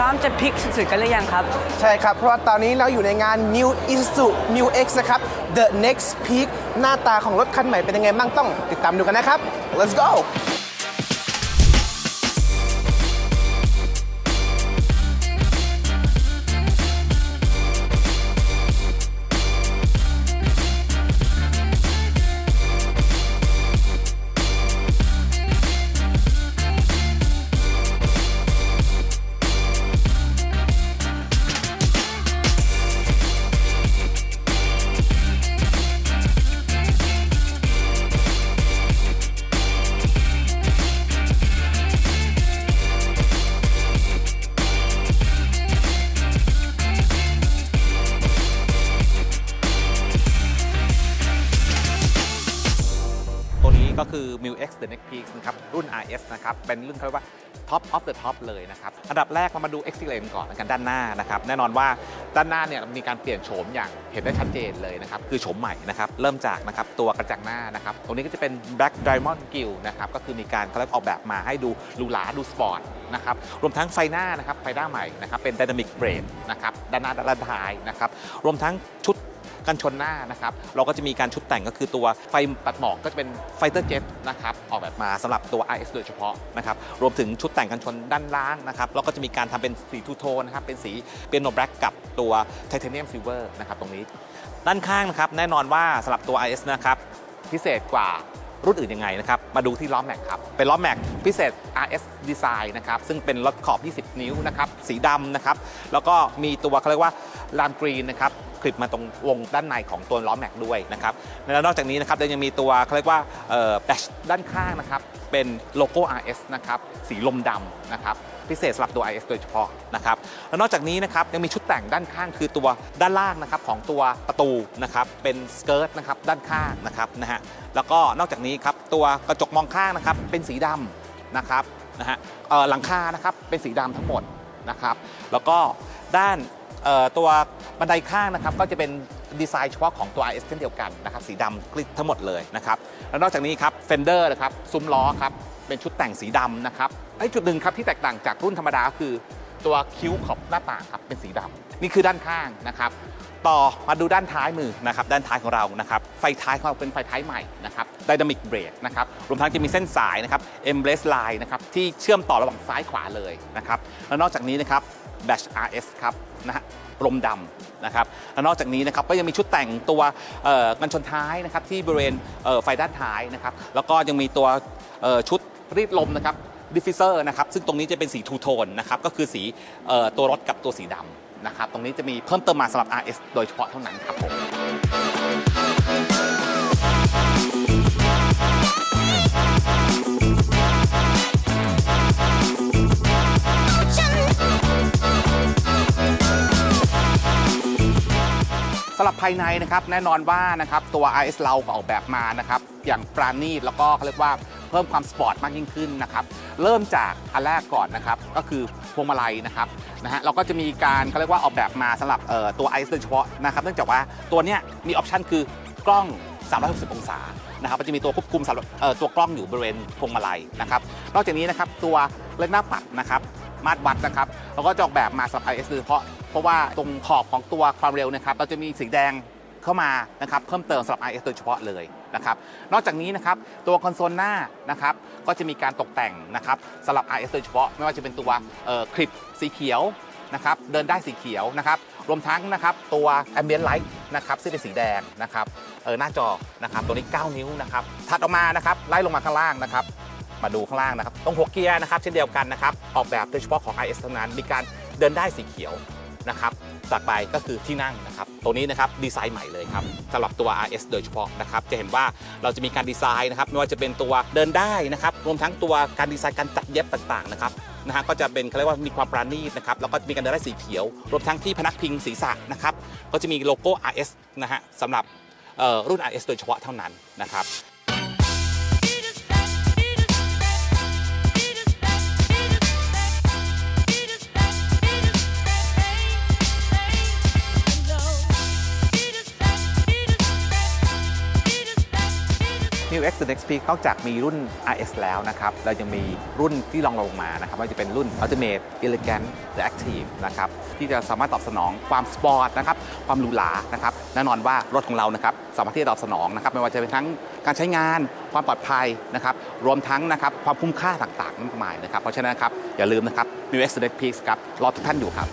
ร้อมจะพลิกสุดๆกันหรือยังครับ ใช่ครับ เพราะว่าตอนนี้เราอยู่ในงาน New Isuzu New X นะครับ The Next Peak หน้าตาของรถคันใหม่เป็นยังไงบ้างต้องติดตามดูกันนะครับ let's go นี้ก็คือ m i l X The Next Peak นะครับรุ่น RS นะครับเป็นรุ่นเขาเรียกว่า Top of the Top เลยนะครับอันดับแรกเรามาดู X Lane ก่อนแล้วกันด้านหน้านะครับแน่นอนว่าด้านหน้าเนี่ยมีการเปลี่ยนโฉมอย่างเห็นได้ชัดเจนเลยนะครับคือโฉมใหม่นะครับเริ่มจากนะครับตัวกระจังหน้านะครับตรงนี้ก็จะเป็น Black Diamond Grill นะครับก็คือมีการเขาเรียกออกแบบมาให้ดูหรูหราดูสปอร์ตนะครับรวมทั้งไฟหน้านะครับไฟหน้าใหม่นะครับเป็น Dynamic Brake นะครับด้านหน้าด้านท้ายนะครับรวมทั้งชุด กันชนหน้านะครับเราก็จะมีการชุดแต่งก็คือตัวไฟตัดหมอกก็จะเป็นไฟเตอร์เจ็ตนะครับออกแบบมาสำหรับตัว RS โดยเฉพาะนะครับรวมถึงชุดแต่งกันชนด้านล่างนะครับเราก็จะมีการทำเป็นสีทูโทนนะครับเป็นสีเปียโนแบล็กกับตัวไทเทเนียมซิลเวอร์นะครับตรงนี้ด้านข้างนะครับแน่นอนว่าสำหรับตัว RS นะครับพิเศษกว่ารุ่นอื่นยังไงนะครับ มาดูที่ล้อแม็กครับ เป็นล้อแม็กพิเศษ RS Design นะครับ ซึ่งเป็นรถขอบ 20 นิ้วนะครับ สีดำนะครับ แล้วก็มีตัวเขาเรียกว่าลามกรีนนะครับ คลิปมาตรงวงด้านในของตัวล้อแม็กด้วยนะครับแล้วนอกจากนี้นะครับยังมีตัวเขาเรียกว่าแบชด้านข้างนะครับเป็นโลโก้ RS นะครับสีลมดำนะครับพิเศษสำหรับตัว IS โดยเฉพาะนะครับแล้วนอกจากนี้นะครับยังมีชุดแต่งด้านข้างคือตัวด้านล่างนะครับของตัวประตูนะครับเป็นสเกิร์ตนะครับด้านข้างนะครับนะฮะแล้วก็นอกจากนี้ครับตัวกระจกมองข้างนะครับเป็นสีดำนะครับนะฮะหลังคานะครับเป็นสีดำทั้งหมดนะครับแล้วก็ด้านตัว บันไดข้างนะครับก็จะเป็นดีไซน์เฉพาะของตัว IS เช่นเดียวกันนะครับสีดำกริดทั้งหมดเลยนะครับแล้วนอกจากนี้ครับเฟนเดอร์นะครับซุ้มล้อครับเป็นชุดแต่งสีดำนะครับไอ้จุดหนึ่งครับที่แตกต่างจากรุ่นธรรมดาคือตัวคิ้วขอบหน้าต่างครับเป็นสีดำนี่คือด้านข้างนะครับต่อมาดูด้านท้ายมือนะครับด้านท้ายของเรานะครับไฟท้ายของเราเป็นไฟท้ายใหม่นะครับ Dynamic Brake นะครับรวมทั้งจะมีเส้นสายนะครับ Embrace Line นะครับที่เชื่อมต่อระหว่างซ้ายขวาเลยนะครับแล้วนอกจากนี้นะครับ Dash RS ครับนะฮะลมดำนะครับแล้วนอกจากนี้นะครับก็ยังมีชุดแต่งตัวกันชนท้ายนะครับที่บริเวณเไฟด้านท้ายนะครับแล้วก็ยังมีตัวชุดรีดลมนะครับดิฟฟิเซอร์นะครับซึ่งตรงนี้จะเป็นสีทูโทนนะครับก็คือสีออตัวรถกับตัวสีดำนะครับตรงนี้จะมีเพิ่มเติมมาสำหรับ RS โดยเฉพาะเท่านั้นครับผม รับภายในนะครับแน่นอนว่านะครับตัว RS เราก็ออกแบบมานะครับอย่างปราณีตแล้วก็เขาเรียกว่าเพิ่มความสปอร์ตมากยิ่งขึ้นนะครับเริ่มจากอันแรกก่อนนะครับก็คือพวงมาลัยนะครับนะฮะเราก็จะมีการเขาเรียกว่าออกแบบมาสำหรับเอ่อตัว RS โดยเฉพาะนะครับเนื่องจากว่าตัวเนี้ยมีออปชันคือกล้อง 360 องศานะครับมันจะมีตัวควบคุมสำหรับตัวกล้องอยู่บริเวณพวงมาลัยนะครับนอกจากนี้นะครับตัวเลนส์หน้าปัดนะครับมาตรวัดนะครับเราก็จะออกแบบมาสำหรับ RS โดยเฉพาะ เพราะว่าตรงขอบของตัวความเร็วนะครับเราจะมีสีแดงเข้ามานะครับเพิ่มเติมสำหรับ IS โดยเฉพาะเลยนะครับนอกจากนี้นะครับตัวคอนโซลหน้านะครับก็จะมีการตกแต่งนะครับสำหรับ IS โดยเฉพาะไม่ว่าจะเป็นตัวคลิปสีเขียวนะครับเดินได้สีเขียวนะครับรวมทั้งนะครับตัว Ambient Light นะครับซึ่งเป็นสีแดงนะครับเออหน้าจอนะครับตัวนี้ 9 นิ้วนะครับถัดออกมานะครับไล่ลงมาข้างล่างนะครับมาดูข้างล่างนะครับตรงหัวเกียร์นะครับเช่นเดียวกันนะครับออกแบบโดยเฉพาะของ IS เท่านั้นมีการเดินได้สีเขียว นะครับต่อไปก็คือที่นั่งนะครับ ตัวนี้นะครับดีไซน์ใหม่เลยครับสำหรับตัว RS โดยเฉพาะนะครับ จะเห็นว่าเราจะมีการดีไซน์นะครับ ไม่ว่าจะเป็นตัวเดินได้นะครับ รวมทั้งตัวการดีไซน์การตัดเย็บต่างๆนะครับนะฮะก็จะเป็นเขาเรียกว่ามีความปราณีตนะครับแล้วก็มีการเดินได้สีเขียว รวมทั้งที่พนักพิงศีรษะนะครับ ก็จะมีโลโก้ RS นะฮะสำหรับรุ่น RS โดยเฉพาะเท่านั้นนะครับ New X n e x p นอกจากมีรุ่น RS แล้วนะครับ เรายังมีรุ่นที่รองลงมานะครับว่าจะเป็นรุ่น Ultimate Elegant หรือ Active นะครับ ที่จะสามารถตอบสนองความสปอร์ตนะครับ ความหรูหรานะครับ แน่นอนว่ารถของเรานะครับสามารถที่จะตอบสนองนะครับ ไม่ว่าจะเป็นทั้งการใช้งาน ความปลอดภัยนะครับ รวมทั้งนะครับความคุ้มค่าต่างๆมากมายนะครับ เพราะฉะนั้นครับอย่าลืมนะครับ New X n e x p ครับ รอทุกท่านอยู่ครับ